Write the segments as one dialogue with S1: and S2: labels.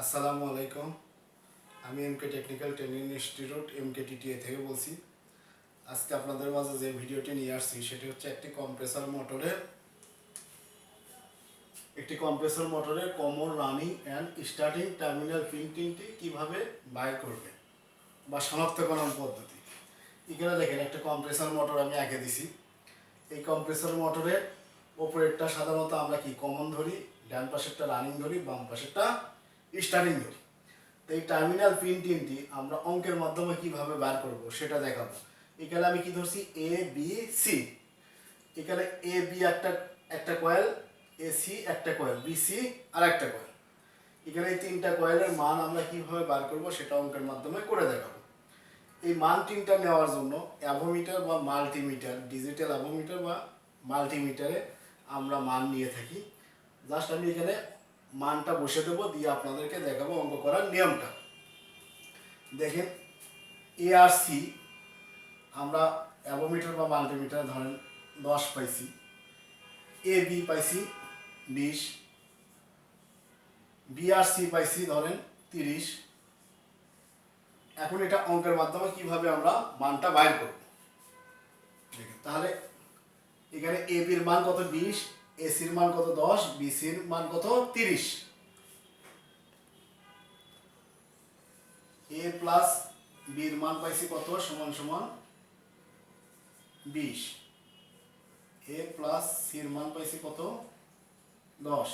S1: আসসালামু আলাইকুম। আমি MK technical training institute MK TTA থেকে বলছি। আজকে আপনাদের মাঝে যে ভিডিওটি নিয়ে আসছি, সেটি হচ্ছে একটি কম্প্রেসর মোটরের একটি কম্প্রেসর মোটরের common running and starting terminal প্রিন্টিংটি কীভাবে বাইর করবে বা শনাক্তকরণ পদ্ধতি। এখানে দেখেন, একটা কম্প্রেসর মোটর আমি এঁকে দিছি। এই কম্প্রেসর মোটরের ওপরেরটা সাধারণত আমরা কি কমন ধরি? ডান পাশেরটা রানিং ধরি, বাম পাশেরটা স্টার্টিং ধরি। তো এই টার্মিনাল প্রিন্টিংটি আমরা অঙ্কের মাধ্যমে কীভাবে বার করব সেটা দেখাবো। এখানে আমি কি ধরছি? এ বি সি এখানে এ বি একটা একটা কয়েল এ সি একটা কয়েল বি সি আর একটা কয়েল এখানে এই তিনটা কয়েলের মান আমরা কীভাবে বার করব সেটা অঙ্কের মাধ্যমে করে দেখাবো। এই মান তিনটা নেওয়ার জন্য অ্যাভোমিটার বা মাল্টিমিটার, ডিজিটাল অ্যাভোমিটার বা মাল্টিমিটারে আমরা মান নিয়ে থাকি। জাস্ট আমি এখানে মানটা বসে দেবো, দিয়ে আপনাদেরকে দেখাবো অঙ্ক করার নিয়মটা। দেখেন এ আর সি আমরা অ্যাভোমিটার বা মাল্টিমিটার ধরেন দশ পাইছি। এ বি পাইছি বিশ। বি আর সি পাইছি ধরেন তিরিশ। এখন এটা অঙ্কের মাধ্যমে কীভাবে আমরা মানটা বাইর করব? তাহলে এখানে এ বির মান কত? বিশ। এসির মান কত? দশ বিসির মান কত? তিরিশ। এ প্লাস বির মান পাইছি কত? সমান সমান বিশ। এ প্লাস সির মান পাইছি কত? দশ।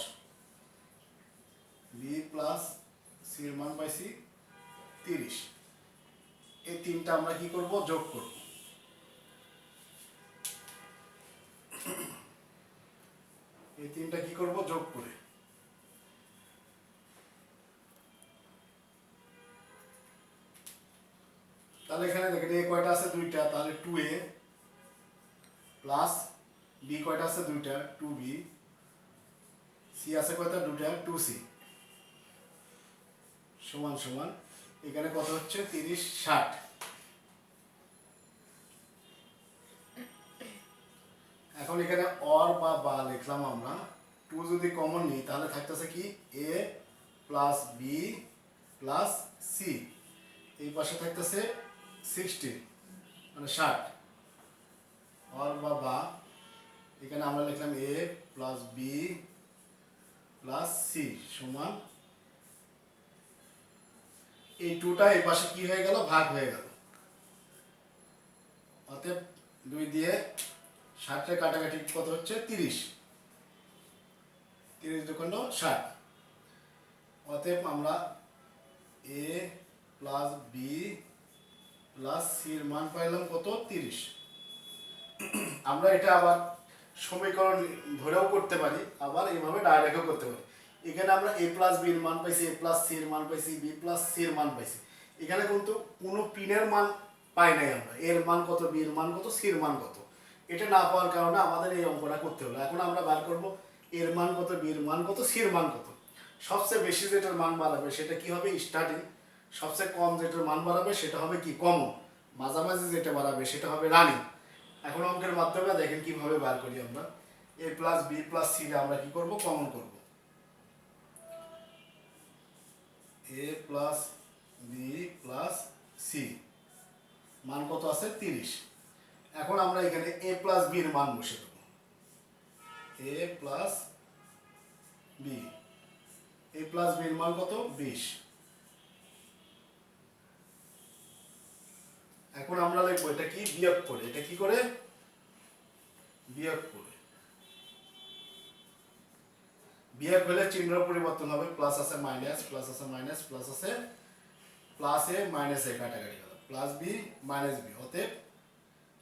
S1: বি প্লাস সির মান পাইছি তিরিশ। এই তিনটা আমরা কি করব? যোগ করব। এই তিনটা কি করব? যোগ করে। তাহলে এখানে দেখেন, এ কয়টা আছে? দুইটা। তাহলে টু এ প্লাস বি কয়টা আছে? দুইটা। টু বি সি আছে কয়টা? দুইটা। টু সি সমান সমান। এখানে কত হচ্ছে? তিরিশ, ষাট। এখন এখানে অর বা বা লিখলাম আমরা। টু যদি কমন নিই, তাহলে থাকতেছে কি? A plus B plus C এই পাশে থাকতেছে সিক্সটি মানে ষাট। অর বা বা, এখানে আমরা লিখলাম A plus B plus C সমান। এই টুটা এই পাশে কি হয়ে গেল? ভাগ হয়ে গেল। অতএব দুই দিয়ে ষাটের কাটাকাটি কত হচ্ছে? তিরিশ। তিরিশ দুখণ্ড ষাট। অতএব আমরা এ প্লাস বি প্লাস সির মান পাইলাম কত? তিরিশ। আমরা এটা আবার সমীকরণ ধরেও করতে পারি, আবার এইভাবে ডাইরেক্টও করতে পারি। এখানে আমরা এ প্লাস বির মান পাইছি, এ প্লাস সির মান পাইছি, বি প্লাস সির মান পাইছি। এখানে কিন্তু কোনো পিনের মান পাই নাই আমরা। এর মান কত? বির মান কত? সির মান কত? এটা না পাওয়ার কারণে আমাদের এই অঙ্কটা করতে হলো। এখন আমরা বার করব, এর মান কত, বির মান কত, সির মান কত। সবচেয়ে বেশি যেটার মান বাড়াবে সেটা কি হবে? স্টার্টিং সবচেয়ে কম যেটার মান বাড়াবে সেটা হবে কি? কমন মাঝামাঝি যেটা বাড়াবে সেটা হবে রানিং এখন অঙ্কের মাধ্যমে দেখেন কীভাবে বার করি আমরা। A plus B plus C আমরা কি করব? কমন করব। A plus B plus C মান কত আছে? তিরিশ। এখন আমরা এখানে এ প্লাস বি বির মান বসে দেবো। A plus B A plus বির মান কত? বিশ। এখন আমরা লিখব, এটা কি? বিয়োগ করে। এটা কি করে? বিয়োগ করে। বিয়োগ হলে চিহ্ন পরিবর্তন হবে। প্লাস আছে মাইনাস প্লাস আছে মাইনাস প্লাস আছে প্লাস এ মাইনাস এ কাটাকাটি গেল প্লাস বি মাইনাস বি অতএব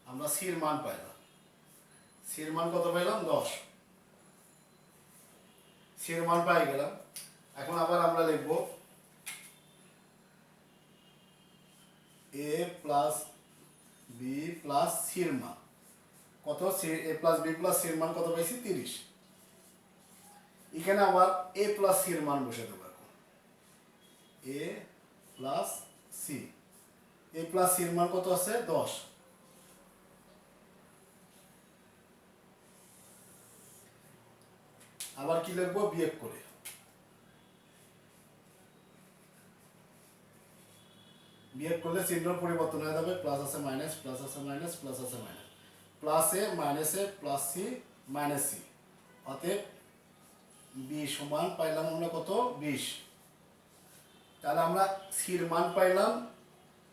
S1: আমরা সির মান পাইলাম। সির মান কত পাইলাম? দশ। সির মান পাই গেলাম। এখন আবার আমরা লিখব এ প্লাস বি প্লাস সির মান। কত? এ প্লাস বি প্লাস সির মান কত পাইছি? তিরিশ। এখানে আবার এ প্লাস সির মান বসে দেবো এখন A plus C. A plus সির মান কত আছে? দশ। আবার কি লিখব? বিয়োগ করে। বিয়োগ করলে চিহ্ন পরিবর্তন হয়ে যাবে। প্লাস আছে মাইনাস প্লাস আছে মাইনাস প্লাস আছে minus plus A minus A plus C minus C অতএব বি সমান পাইলাম আমরা কত? বিশ। তাহলে আমরা সির মান পাইলাম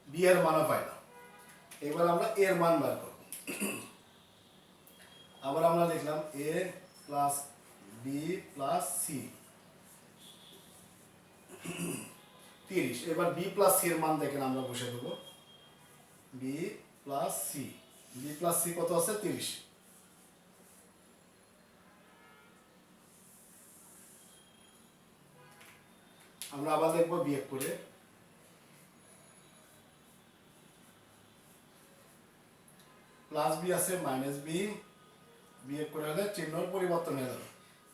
S1: বি এর মানও পাইলাম। এবার আমরা এর মান বার করব। আবার আমরা দেখলাম A plus B plus C তিরিশ। এবার বি প্লাস সি এর মান দেখেন, আমরা বসে দেবো। B plus C B plus C কত আছে? তিরিশ। আমরা আবার দেখব বিয়োগ করে। প্লাস বি আছে মাইনাস বি বিয়োগ করে হলে চিহ্নর পরিবর্তন হয়ে যাবে।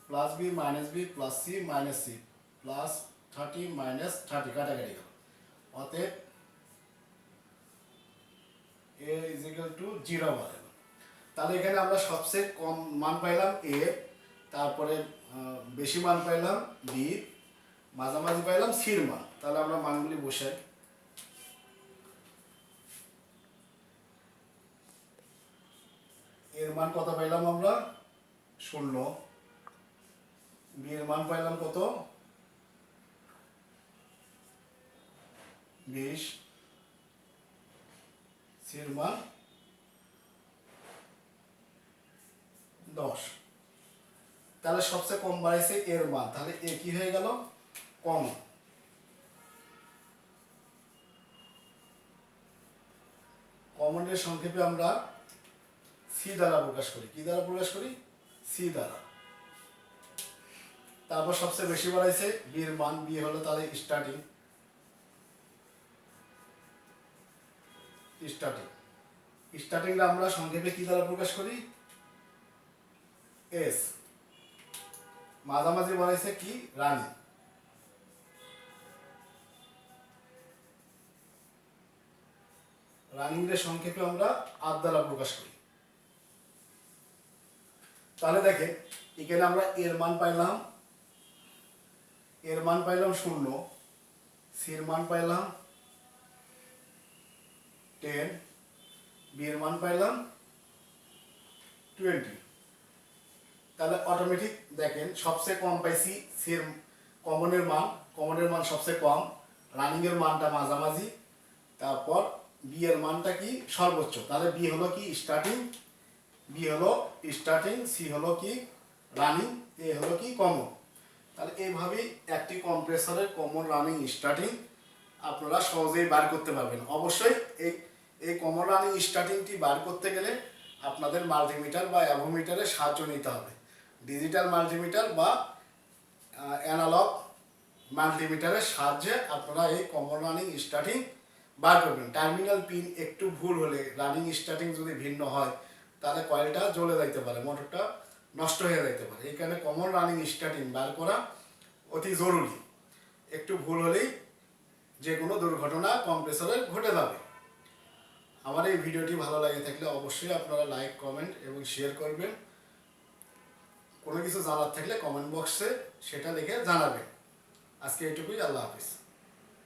S1: Plus B minus B plus C minus C plus thirty minus thirty কাটাকাটি গেল অতএব A is equal to zero বাড়ে তাহলে এখানে আমরা সবচেয়ে কম মান পাইলাম এ তারপরে বেশি মান পাইলাম বি মাঝামাঝি পাইলাম সির মান তাহলে আমরা মানগুলি বসাই এর মান কত পাইলাম আমরা শূন্য বি এর মান পাইলাম কত? বিশ। সির মান? দশ। তাহলে সবচেয়ে কম বাড়াইছে এর মান। তাহলে এ কি হয়ে গেল? কম। কমনের সংক্ষেপে আমরা সি দ্বারা প্রকাশ করি। কি দ্বারা প্রকাশ করি? সি দ্বারা। তারপর সবচেয়ে বেশি বাড়াইছে, বিয়ের মান, বিয়ে হলো তাহলে স্টার্টিং স্টার্টিং স্টার্টিংটা আমরা সংক্ষেপে কি দ্বারা প্রকাশ করি? এস মাঝামাঝি বানাইছে কি? রানী এর সংক্ষেপে আমরা আর দ্বারা প্রকাশ করি। তাহলে দেখেন, এখানে আমরা এর মান পাইলাম এর মান পাইলাম শূন্য সির মান পাইলাম টেন বি এর মান পাইলাম টোয়েন্টি তাহলে অটোমেটিক দেখেন, সবচেয়ে কম পাইছি সির কমনের মান কমনের মান সবচেয়ে কম রানিং এর মানটা মাঝামাঝি, তারপর বি এর মানটা কি সর্বোচ্চ। তাহলে বি হলো কি স্টার্টিং বি হলো স্টার্টিং সি হলো কি রানিং এ হলো কি কমন এইভাবেই একটি কম্প্রেসরের কমন রানিং স্টার্টিং আপনারা সহজেই বার করতে পারবেন। অবশ্যই এই এই কমন রানিং স্টার্টিংটি বার করতে গেলে আপনাদের মাল্টিমিটার বা অ্যাভোমিটারের সাহায্য নিতে হবে। ডিজিটাল মাল্টিমিটার বা অ্যানালগ মাল্টিমিটারের সাহায্যে আপনারা এই কমন রানিং স্টার্টিং বার করবেন। টার্মিনাল পিন একটু ভুল হলে রানিং স্টার্টিং যদি ভিন্ন হয়, তাহলে কয়েলটা জ্বলে যাইতে পারে মোটরটা নষ্ট হয়ে যাইতে পারে। এই কারণে কমন রানিং স্টার্টিং বার করা অতি জরুরি। একটু ভুল হলেই যে কোনো দুর্ঘটনা কম্প্রেসরে ঘটে যাবে। আমার এই ভিডিওটি ভালো লাগে থাকলে অবশ্যই আপনারা লাইক, কমেন্ট এবং শেয়ার করবেন। কোনো কিছু জানার থাকলে কমেন্ট বক্সে সেটা দেখে জানাবেন। আজকে এইটুকুই, আল্লাহ হাফিজ।